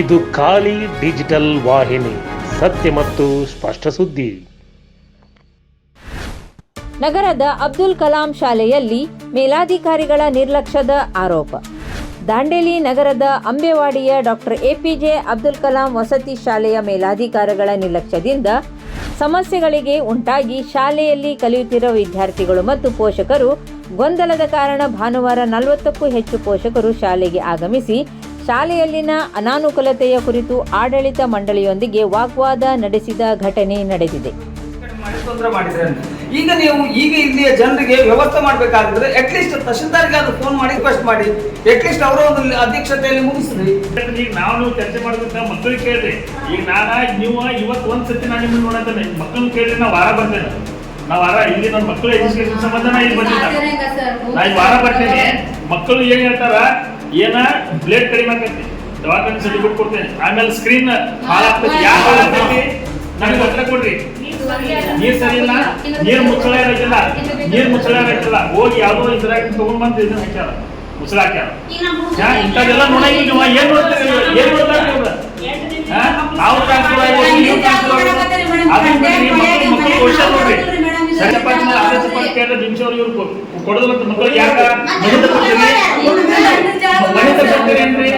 ಇದು ಖಾಲಿ ಡಿಜಿಟಲ್ ವಾಹಿನಿ, ಸತ್ಯ ಮತ್ತು ಸ್ಪಷ್ಟ ಸುದ್ದಿ. ನಗರದ ಅಬ್ದುಲ್ ಕಲಾಂ ಶಾಲೆಯಲ್ಲಿ ಮೇಲಾಧಿಕಾರಿಗಳ ನಿರ್ಲಕ್ಷ್ಯದ ಆರೋಪ. ದಾಂಡೇಲಿ ನಗರದ ಅಂಬೆವಾಡಿಯ ಡಾಕ್ಟರ್ ಎಪಿಜೆ ಅಬ್ದುಲ್ ಕಲಾಂ ವಸತಿ ಶಾಲೆಯ ಮೇಲಾಧಿಕಾರಿಗಳ ನಿರ್ಲಕ್ಷ್ಯದಿಂದ ಸಮಸ್ಯೆಗಳಿಗೆ ಉಂಟಾಗಿ ಶಾಲೆಯಲ್ಲಿ ಕಲಿಯುತ್ತಿರುವ ವಿದ್ಯಾರ್ಥಿಗಳು ಮತ್ತು ಪೋಷಕರು ಗೊಂದಲದ ಕಾರಣ ಭಾನುವಾರ ನಲವತ್ತಕ್ಕೂ ಹೆಚ್ಚು ಪೋಷಕರು ಶಾಲೆಗೆ ಆಗಮಿಸಿ ಶಾಲೆಯಲ್ಲಿನ ಅನಾನುಕೂಲತೆಯ ಕುರಿತು ಆಡಳಿತ ಮಂಡಳಿಯೊಂದಿಗೆ ವಾಗ್ವಾದ ನಡೆಸಿದ ಘಟನೆ ನಡೆದಿದೆ. ಈಗ ನೀವು ಈಗ ಇಲ್ಲಿಯ ಜನರಿಗೆ ವ್ಯವಸ್ಥೆ ಮಾಡಬೇಕಾಗಿದ್ರೆ ಅಟ್ಲೀಸ್ಟ್ ತಹಶೀಲ್ದಾರ್ಗೆ ಅದು ಫೋನ್ ಮಾಡಿ ರಿಕ್ವೆಸ್ಟ್ ಮಾಡಿ. ಅಟ್ಲೀಸ್ಟ್ ಅವರ ಒಂದು ಅಧ್ಯಕ್ಷತೆಯಲ್ಲಿ ಮುಗಿಸ್ರಿ. ಈಗ ನಾನು ನೀವು ಚರ್ಚೆ ಮಾಡಿದಂತ ಮಕ್ಕಳಿಗೆ ಕೇಳ್ರಿ. ಈಗ ನಾನ ನೀವು ಇವತ್ತು ಒಂದ್ ಸತಿ ನಾನು ನಿಮ್ಮನ್ನ ನೋಡಂತಾನೆ. ಮಕ್ಕಳನ್ನ ಕೇಳ್ರಿ ನಾ ವಾರ ಬರ್ತೇನೆ. ನಾ ವಾರ ಇಲ್ಲಿ ನನ್ನ ಮಕ್ಕಳ ಎಜುಕೇಶನ್ ಸಂಬಂಧ ನಾ ಇಲ್ಲಿ ಬಂದಿದ್ದ ನಾ ಈಗ ವಾರ ಬರ್ತೇನೆ. ಮಕ್ಕಳು ಏನ್ ಹೇಳ್ತಾರ? ಏನ? ಬ್ಲೇಡ್ ಕಡಿಮೆ ಆಕೈತಿ. ದವಾಖಾನೆ ಸರ್ಟಿಫಿಕೇಟ್ ಕೊಡ್ತೇನೆ. ಆಮೇಲೆ ಸ್ಕ್ರೀನ್ ಹಾಳಾಗ್ತೈತಿ ಯಾಕೆ ಹಾಳಾಗ್ತೈತಿ ನನಗೆ ಹತ್ರ ಕೊಡ್ರಿ. ನೀರ್ ಸರಿ ಇಲ್ಲ. ನೀರ್ ಮುಚ್ಚಳ ಇರಕ್ಕಿಲ್ಲ ನೀರ್ ಮುಚ್ಚಳ ಇರಕ್ಕಿಲ್ಲ ಹೋಗಿ ಯಾವ್ದೋ ಇದ್ರಾಗ ತಗೊಂಡ್ ಬಂದು ಇದನ್ನ ಹಾಕ್ಯಾರ. ಮುಚ್ಚಳ ಹಾಕ್ಯಾರ. ಯಾ, ಇಂಥದ್ದೆಲ್ಲ ನೋಡಂಗಿಲ್ಲ ನೀವು ಏನ್ ನೋಡ್ತೀರಿ? ಏನ್ ನೋಡ್ತಾ? ನಾವು? ಟ್ರಾನ್ಸ್ಫರ್ ಆಗಿ ನೀವು ಟ್ರಾನ್ಸ್ಫರ್ ಆಗಿ ಅದನ್ನ ಮಕ್ಕಳು ನೋಡ್ರಿ. ಸರಿಯಪ್ಪ ನೀವು ಅದೇ ಸಪೋರ್ಟ್ ಕೇಳಿದ್ರೆ ನಿಮಿಷವ್ರು ಇವ್ರು ಕೊ- ಕೊಡೋದಿಲ್ಲ ಅಂತ ಮಕ್ಕಳಿಗೆ ಯಾಕ ಮನಿತ ಕೊಡ್ತೀರಿ ಮನಿತ ಕೊಡ್ತೀರಿ ಏನ್ರಿ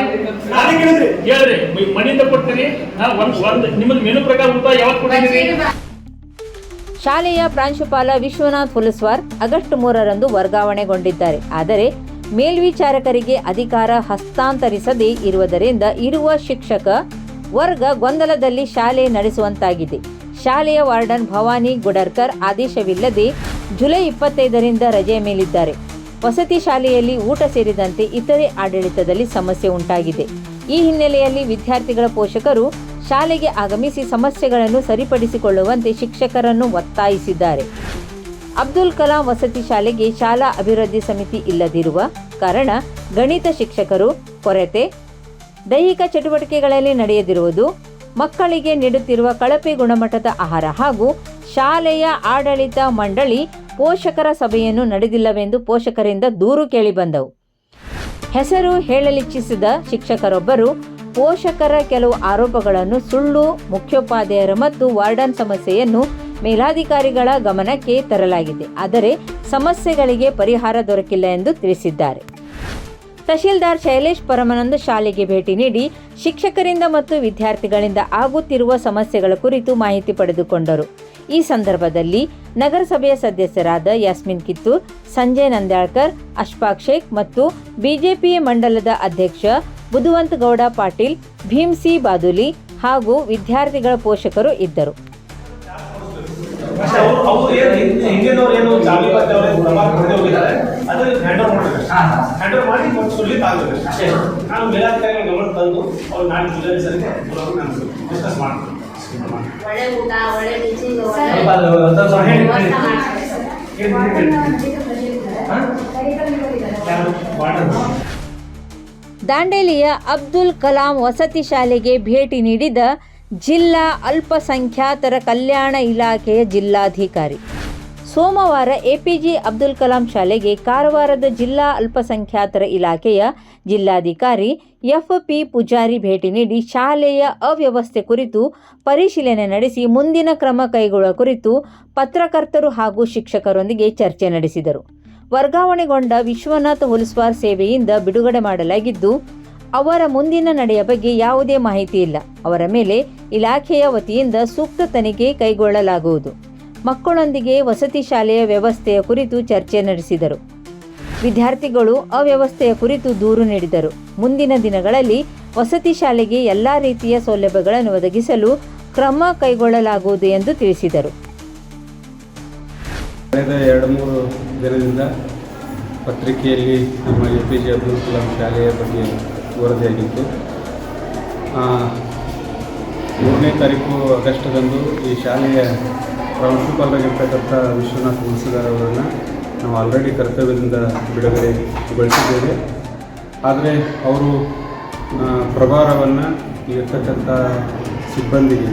ಹೇಳ್ರಿ ಮ- ಮನಿತ ಕೊಡ್ತೀರಿ ನಾ ಒಂದ್ ಒಂದ್ ನಿಮ್ಮದ್ ಮೆನು ಪ್ರಕಾರ ಊಟ ಯಾವತ್ತು ಕೊಟ್ಟಿದ್ದೀರಿ? ಶಾಲೆಯ ಪ್ರಾಂಶುಪಾಲ ವಿಶ್ವನಾಥ್ ಹುಲಸ್ವಾರ್ ಆಗಸ್ಟ್ ಮೂರರಂದು ವರ್ಗಾವಣೆಗೊಂಡಿದ್ದಾರೆ. ಆದರೆ ಮೇಲ್ವಿಚಾರಕರಿಗೆ ಅಧಿಕಾರ ಹಸ್ತಾಂತರಿಸದೇ ಇರುವುದರಿಂದ ಇರುವ ಶಿಕ್ಷಕ ವರ್ಗ ಗೊಂದಲದಲ್ಲಿ ಶಾಲೆ ನಡೆಸುವಂತಾಗಿದೆ. ಶಾಲೆಯ ವಾರ್ಡನ್ ಭವಾನಿ ಗುಡರ್ಕರ್ ಆದೇಶವಿಲ್ಲದೆ ಜುಲೈ ಇಪ್ಪತ್ತೈದರಿಂದ ರಜೆ ಮೇಲಿದ್ದಾರೆ. ವಸತಿ ಶಾಲೆಯಲ್ಲಿ ಊಟ ಸೇರಿದಂತೆ ಇತರೆ ಆಡಳಿತದಲ್ಲಿ ಸಮಸ್ಯೆ ಉಂಟಾಗಿದೆ. ಈ ಹಿನ್ನೆಲೆಯಲ್ಲಿ ವಿದ್ಯಾರ್ಥಿಗಳ ಪೋಷಕರು ಶಾಲೆಗೆ ಆಗಮಿಸಿ ಸಮಸ್ಯೆಗಳನ್ನು ಸರಿಪಡಿಸಿಕೊಳ್ಳುವಂತೆ ಶಿಕ್ಷಕರನ್ನು ಒತ್ತಾಯಿಸಿದ್ದಾರೆ. ಅಬ್ದುಲ್ ಕಲಾಂ ವಸತಿ ಶಾಲೆಗೆ ಶಾಲಾ ಅಭಿವೃದ್ಧಿ ಸಮಿತಿ ಇಲ್ಲದಿರುವ ಕಾರಣ ಗಣಿತ ಶಿಕ್ಷಕರು ಕೊರತೆ, ದೈಹಿಕ ಚಟುವಟಿಕೆಗಳಲ್ಲಿ ನಡೆಯದಿರುವುದು ಮಕ್ಕಳಿಗೆ ನೀಡುತ್ತಿರುವ ಕಳಪೆ ಗುಣಮಟ್ಟದ ಆಹಾರ ಹಾಗೂ ಶಾಲೆಯ ಆಡಳಿತ ಮಂಡಳಿ ಪೋಷಕರ ಸಭೆಯನ್ನು ನಡೆದಿಲ್ಲವೆಂದು ಪೋಷಕರಿಂದ ದೂರು ಕೇಳಿಬಂದವು ಹೆಸರು ಹೇಳಲಿಚ್ಛಿಸಿದ ಶಿಕ್ಷಕರೊಬ್ಬರು ಪೋಷಕರ ಕೆಲವು ಆರೋಪಗಳನ್ನು ಸುಳ್ಳು, ಮುಖ್ಯೋಪಾಧ್ಯಾಯರು ಮತ್ತು ವಾರ್ಡನ್ ಸಮಸ್ಯೆಯನ್ನು ಮೇಲಾಧಿಕಾರಿಗಳ ಗಮನಕ್ಕೆ ತರಲಾಗಿದೆ. ಆದರೆ ಸಮಸ್ಯೆಗಳಿಗೆ ಪರಿಹಾರ ದೊರಕಿಲ್ಲ ಎಂದು ತಿಳಿಸಿದ್ದಾರೆ. ತಹಶೀಲ್ದಾರ್ ಶೈಲೇಶ್ ಪರಮಾನಂದ ಶಾಲೆಗೆ ಭೇಟಿ ನೀಡಿ ಶಿಕ್ಷಕರಿಂದ ಮತ್ತು ವಿದ್ಯಾರ್ಥಿಗಳಿಂದ ಆಗುತ್ತಿರುವ ಸಮಸ್ಯೆಗಳ ಕುರಿತು ಮಾಹಿತಿ ಪಡೆದುಕೊಂಡರು. ಈ ಸಂದರ್ಭದಲ್ಲಿ ನಗರಸಭೆಯ ಸದಸ್ಯರಾದ ಯಾಸ್ಮಿನ್ ಕಿತ್ತೂರ್, ಸಂಜಯ್ ನಂದ್ಯಾಳ್ಕರ್, ಅಶ್ಫಾಕ್ ಶೇಖ್ ಮತ್ತು ಬಿಜೆಪಿ ಮಂಡಲದ ಅಧ್ಯಕ್ಷ ಬುಧವಂತ ಗೌಡ ಪಾಟೀಲ್, ಭೀಮ್ ಸಿ ಬಾದುಲಿ ಹಾಗೂ ವಿದ್ಯಾರ್ಥಿಗಳ ಪೋಷಕರು ಇದ್ದರು. ಅವ್ರು ಅವ್ರು ಏನು ಹಿಂದಿನವ್ರು ಏನು ಜಾಲಿ ಮತ್ತೆ ಅವ್ರು ಪ್ರಮಾಣ ಹೊಡೆದು ಹೋಗಿದ್ದಾರೆ ಅದನ್ನ ಹ್ಯಾಂಡ್ ಓವರ್ ಮಾಡಬೇಕು ಹ್ಯಾಂಡ್ ಓವರ್ ಮಾಡಿ ಮತ್ತೆ ಸುಳ್ಳಿತ್ ಆಗಬೇಕು ಅಷ್ಟೇ ನಾನು ಮೇಲಾಧಿಕಾರಿಗಳ ಗಮನ ತಂದು ಅವ್ರು ನಾಳೆ ಜುಲೈ ಸರಿಗೆ ಬರೋದು ನಾನು ಡಿಸ್ಕಸ್ ಮಾಡ್ತೀನಿ ಒಳ್ಳೆ ಊಟ ಒಳ್ಳೆ ಟೀಚಿಂಗ್ ಸ್ವಲ್ಪ ಅದು ಒಂದು ಸ್ವಲ್ಪ ಹೇಳಿ ಹೇಳಿ. ಹೇಳಿ, ಹೇಳಿ. ಹಾ? ಯಾರು? ವಾರ್ಡನ್. ದಾಂಡೇಲಿಯ ಅಬ್ದುಲ್ ಕಲಾಂ ವಸತಿ ಶಾಲೆಗೆ ಭೇಟಿ ನೀಡಿದ ಜಿಲ್ಲಾ ಅಲ್ಪಸಂಖ್ಯಾತರ ಕಲ್ಯಾಣ ಇಲಾಖೆಯ ಜಿಲ್ಲಾಧಿಕಾರಿ. ಸೋಮವಾರ ಎಪಿಜೆ ಅಬ್ದುಲ್ ಕಲಾಂ ಶಾಲೆಗೆ ಕಾರವಾರದ ಜಿಲ್ಲಾ ಅಲ್ಪಸಂಖ್ಯಾತರ ಇಲಾಖೆಯ ಜಿಲ್ಲಾಧಿಕಾರಿ ಎಫ್ ಪಿ ಪೂಜಾರಿ ಭೇಟಿ ನೀಡಿ ಶಾಲೆಯ ಅವ್ಯವಸ್ಥೆ ಕುರಿತು ಪರಿಶೀಲನೆ ನಡೆಸಿ ಮುಂದಿನ ಕ್ರಮ ಕೈಗೊಳ್ಳುವ ಕುರಿತು ಪತ್ರಕರ್ತರು ಹಾಗೂ ಶಿಕ್ಷಕರೊಂದಿಗೆ ಚರ್ಚೆ ನಡೆಸಿದರು. ವರ್ಗಾವಣೆಗೊಂಡ ವಿಶ್ವನಾಥ್ ಹುಲ್ಸ್ವಾರ್ ಸೇವೆಯಿಂದ ಬಿಡುಗಡೆ ಮಾಡಲಾಗಿದ್ದು, ಅವರ ಮುಂದಿನ ನಡೆಯ ಬಗ್ಗೆ ಯಾವುದೇ ಮಾಹಿತಿ ಇಲ್ಲ. ಅವರ ಮೇಲೆ ಇಲಾಖೆಯ ವತಿಯಿಂದ ಸೂಕ್ತ ತನಿಖೆ ಕೈಗೊಳ್ಳಲಾಗುವುದು. ಮಕ್ಕಳೊಂದಿಗೆ ವಸತಿ ಶಾಲೆಯ ವ್ಯವಸ್ಥೆಯ ಕುರಿತು ಚರ್ಚೆ ನಡೆಸಿದರು. ವಿದ್ಯಾರ್ಥಿಗಳು ಅವ್ಯವಸ್ಥೆಯ ಕುರಿತು ದೂರು ನೀಡಿದರು. ಮುಂದಿನ ದಿನಗಳಲ್ಲಿ ವಸತಿ ಶಾಲೆಗೆ ಎಲ್ಲ ರೀತಿಯ ಸೌಲಭ್ಯಗಳನ್ನು ಒದಗಿಸಲು ಕ್ರಮ ಕೈಗೊಳ್ಳಲಾಗುವುದು ಎಂದು ತಿಳಿಸಿದರು. ಕಳೆದ ಎರಡು ಮೂರು ದಿನದಿಂದ ಪತ್ರಿಕೆಯಲ್ಲಿ ನಮ್ಮ A P J Abdul Kalam ಶಾಲೆಯ ಬಗ್ಗೆ ವರದಿಯಾಗಿತ್ತು. ಮೂರನೇ ತಾರೀಕು ಆಗಸ್ಟ್ದಂದು ಈ ಶಾಲೆಯ ಪ್ರಾಂಶುಪಾಲರಾಗಿರ್ತಕ್ಕಂಥ ವಿಶ್ವನಾಥ್ ಹುಲ್ಸಿದಾರ್ ಅವರನ್ನು ನಾವು ಆಲ್ರೆಡಿ ಕರ್ತವ್ಯದಿಂದ ಬಿಡುಗಡೆಗೊಳಿಸಿದ್ದೇವೆ ಆದರೆ ಅವರು ಪ್ರಭಾರವನ್ನು ಇರ್ತಕ್ಕಂಥ ಸಿಬ್ಬಂದಿಗೆ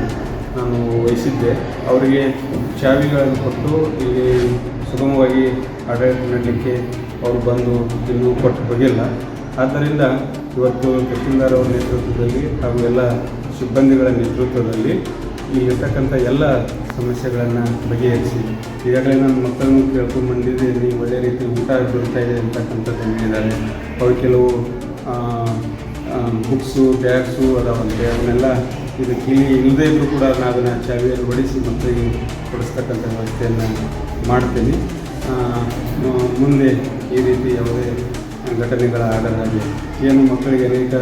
ನಾನು ವಹಿಸಿದ್ದೆ. ಅವರಿಗೆ ಚಾವಿಗಳನ್ನು ಕೊಟ್ಟು ಇಲ್ಲಿ ಸುಗಮವಾಗಿ ಆಡಳಿತ ನೀಡಲಿಕ್ಕೆ ಅವರು ಬಂದು ಇನ್ನೂ ಕೊಟ್ಟು ಹೋಗಿಲ್ಲ. ಆದ್ದರಿಂದ ಇವತ್ತು ತಹಸೀಲ್ದಾರ್ ಅವರ ನೇತೃತ್ವದಲ್ಲಿ ಹಾಗೂ ಎಲ್ಲ ಸಿಬ್ಬಂದಿಗಳ ನೇತೃತ್ವದಲ್ಲಿ ಇಲ್ಲಿರ್ತಕ್ಕಂಥ ಎಲ್ಲ ಸಮಸ್ಯೆಗಳನ್ನು ಬಗೆಹರಿಸಿ. ಈಗಾಗಲೇ ನನ್ನ ಮಕ್ಕಳನ್ನು ಕೇಳ್ಕೊಂಡು ಬಂದಿದ್ದೀನಿ ಒಳ್ಳೆಯ ರೀತಿ ಊಟ ದೊರೀತಾ ಇದೆ ಅಂತಕ್ಕಂಥದ್ದು ಹೇಳಿದ್ದಾರೆ ಅವ್ರು ಕೆಲವು ಬುಕ್ಸು, ಬ್ಯಾಗ್ಸು ಅದಾವಂತೆ ಅವನ್ನೆಲ್ಲ ಇದು ಕೀಲಿ ಇಲ್ಲದೇ ಇದ್ದರೂ ಕೂಡ ನಾನು ಅದನ್ನು ಚಾವಿಯಲ್ಲಿ ಹೊಡಿಸಿ ಮಕ್ಕಳಿಗೆ ಕೊಡಿಸ್ತಕ್ಕಂಥ ವ್ಯವಸ್ಥೆಯನ್ನು ಮಾಡ್ತೀನಿ. ಮುಂದೆ ಈ ರೀತಿ ಯಾವುದೇ ಘಟನೆಗಳ ಆಗದ ಹಾಗೆ ಏನು ಮಕ್ಕಳಿಗೆ ಅನೇಕ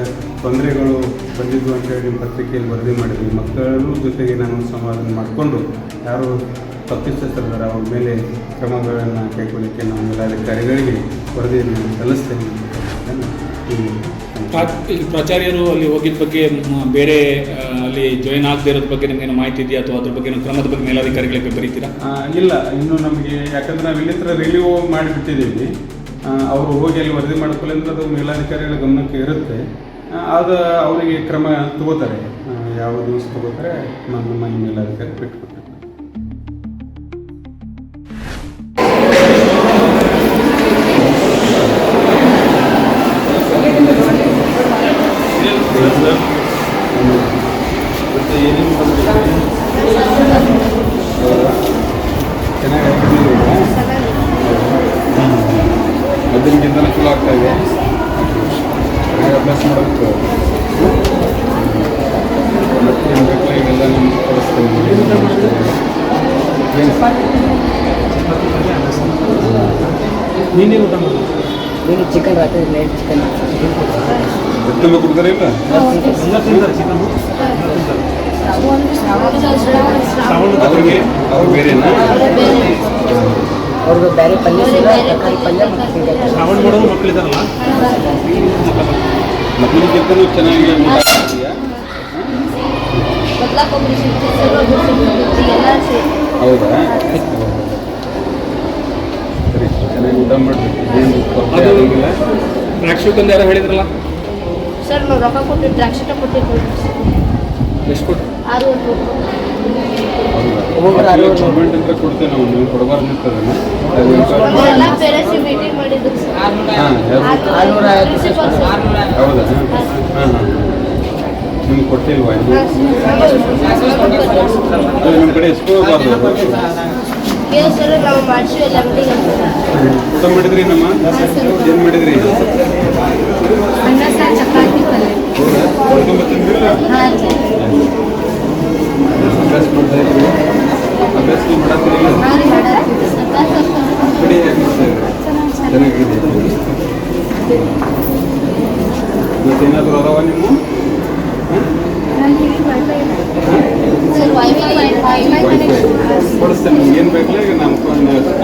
ತೊಂದರೆಗಳು ಬಂದಿದ್ದು ಅಂತೇಳಿ ನಿಮ್ಮ ಪತ್ರಿಕೆಯಲ್ಲಿ ವರದಿ ಮಾಡಿದ್ವಿ ಮಕ್ಕಳ ಜೊತೆಗೆ ನಾನು ಸಂವಾದ ಮಾಡಿಕೊಂಡು ಯಾರು ತಪ್ಪಿಸ್ತಾರೆ ಅವ್ರ ಮೇಲೆ ಕ್ರಮಗಳನ್ನು ಕೈಗೊಳ್ಳಲಿಕ್ಕೆ ನಾವು ಮೇಲಾಧಿಕಾರಿಗಳಿಗೆ ವರದಿಯನ್ನು ಸಲ್ಲಿಸ್ತೇನೆ. ಈಗ ಪ್ರಾಚಾರ್ಯರು ಅಲ್ಲಿ ಹೋಗಿದ್ದ ಬಗ್ಗೆ ಬೇರೆ ಅಲ್ಲಿ ಜಾಯಿನ್ ಆಗದೆ ಇರೋದ್ರ ಬಗ್ಗೆ ನಿಮ್ಗೇನು ಮಾಹಿತಿ ಇದೆಯಾ ಅಥವಾ ಅದ್ರ ಬಗ್ಗೆ ಕ್ರಮದ ಬಗ್ಗೆ ಮೇಲಾಧಿಕಾರಿಗಳಿಗೆ ಬರೀತೀರಾ? ಇಲ್ಲ ಇನ್ನು ನಮಗೆ ಯಾಕಂದ್ರೆ ನಾವು ಇಲ್ಲಿ ಹತ್ರ ರಿಲೀವ್ ಮಾಡಿಬಿಟ್ಟಿದ್ದೀವಿ. ಅವರು ಹೋಗಿ ಅಲ್ಲಿ ವರದಿ ಮಾಡ್ಕೊಳ್ಳಿ ಅಂತ ಅದು ಮೇಲಾಧಿಕಾರಿಗಳ ಗಮನಕ್ಕೆ ಇರುತ್ತೆ. ಅದು ಅವರಿಗೆ ಕ್ರಮ ತಗೋತಾರೆ. ಯಾವ ದಿವಸ ತಗೋತಾರೆ, ನಮ್ಮ ಮನೆ ಮೇಲಾಧಿಕಾರಿ ಏನೇನು ಚೆನ್ನಾಗಿ ಆಗ್ತಿದೆ ಅನುಕೂಲ ಚಲೋ ಆಗ್ತಾ ಇದೆ. ಅಭ್ಯಾಸ ಮಾಡಬೇಕು. ಮತ್ತೆ ಏನು ಬೇಕಲ್ಲ ಈಗೆಲ್ಲ ನಿಮ್ಗೆ ಕೊಡಿಸ್ತೇನೆ ಏನು ನೀನೇನು ಊಟ ಮಾಡಿ ನೀನು ಚಿಕನ್ ರಾತ್ರಿ ನೈಟ್ ಚಿಕನ್ ತುಂಬ ಕೊಡ್ತಾರೆ ಇಲ್ಲ ಚಿಕನ್ ಅವ್ರಿಗೆ ಅವ್ರು ಬೇರೆನಾ? ಅವ್ರಿಗೆ ಬೇರೆ ಪಲ್ಯ ತರಕಾರಿ ಪಲ್ಯ. ಶ್ರಾವಣ ಮಾಡೋದು ಮಕ್ಕಳಿದಾರಲ್ಲ ಮಕ್ಕಳಿಗಿಂತಲೂ ಚೆನ್ನಾಗಿ ಹೌದಾ? ಸರಿ ಚೆನ್ನಾಗಿ ಊಟ ಮಾಡಬೇಕು. ಯಾರೋ ಹೇಳಿದ್ರಲ್ಲ? ಸರ್ ನಾವು ರೊಕ್ಕ ಕೊಟ್ಟು ದ್ರಾಕ್ಷಿಟ ಕೊಟ್ಟಿರ್ಬೋದು ಎಷ್ಟು ಕೊಟ್ಟು ಆರು. ಗೌರ್ಮೆಂಟ್ ಅಂತ ಕೊಡ್ತೇವೆ ನಾವು ನೀವು ಕೊಡಬಾರ್ದು ಸರ್. ಹೌದಾ? ಹಾಂ ಹಾಂ ನಿಮ್ಗೆ ಕೊಟ್ಟಿಲ್ವಾ ಇನ್ನು? ನಿಮ್ಮ ಕಡೆ ಮೀಟಿಂಗ್ ಊಟ ಮಾಡಿದ್ರಿ ನಮ್ಮ? ಏನು ಮಾಡಿದ್ರಿ ಅನ್ನ ಸಾರು ಚಪಾತಿ ಪಲ್ಯ ಕುಟುಂಬ ತಿಂದ್ರಿಲ್ಲ ಹಾಂ ಅಭ್ಯಾಸ ಮಾಡ್ತಾ ಇದ್ರಿ ಅಭ್ಯಾಸ ಮಾಡತ್ತಿರಲಿಲ್ಲ ಹಾಂ ರೀ ಮಾಡತ್ತೀವಿ ಸರ್ ಕಡೆ ಹೇಗೆ ಮಾಡ್ತಾ ಇದ್ರಿ ಚೆನ್ನಾಗಿದೆ ಮತ್ತೇನಾದರೂ ಅದಾವ ನಿಮ್ಮ ಸರ್ ವೈಫೈ ವೈಫೈ ಕನೆಕ್ಷನ್ ಕೊಡಿಸ್ತೇನೆ ನಿಮ್ಗೆ ಏನು ಬೇಕಲ್ಲ ಈಗ